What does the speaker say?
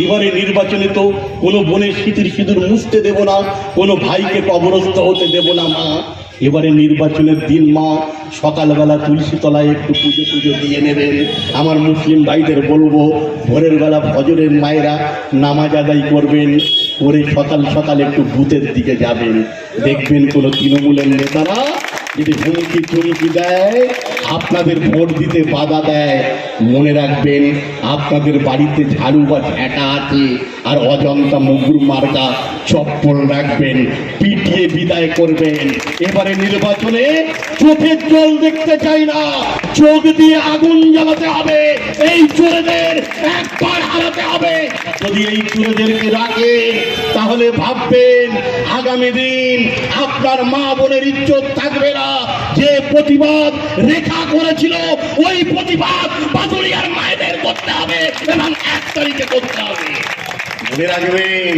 এবারে নির্বাচনে তো কোনো বোনের স্মৃতির সিঁদুর মুছতে দেব না, কোনো ভাইকে কবরস্থ হতে দেব না, মা। এবারে নির্বাচনের দিন, মা, সকালবেলা তুলসী তলায় একটু পুজো পুজো দিয়ে নেবেন। আমার মুসলিম ভাইদের বলব, ভোরের বেলা ফজরের মায়েরা নামাজ আদায় করবেন, করে সকাল সকাল একটু ভূতের দিকে যাবেন। দেখবেন কোনো তৃণমূলের নেতারা যদি হুমকি টুমকি দেয়, আপনাদের ভোট দিতে বাধা দেয়। মনে রাখবেন, আপনাদের বাড়িতে ঝাড়ু বা ঝ্যাঁটা আছে, আর অজন্তা মুগুর মার্কা চপ্পল রাখবেন, পিটিয়ে বিদায় করবেন। এবারে নির্বাচনে চোখের জল দেখতে চাই না, চোখ দিয়ে আগুন জ্বালাতে হবে, এই চোরেদের একবার হারাতে হবে। যদি এই চোরেদেরকে রাখেন তাহলে ভাববেন, আগামী দিন আপনার মা বোনের ইজ্জত থাকবে না। যে প্রতিবাদ রেখা করেছিল, ওই প্রতিবাদ বাদুরিয়ার মায়েদের করতে হবে এবং এক তারিখে করতে হবে। মনে রাখবেন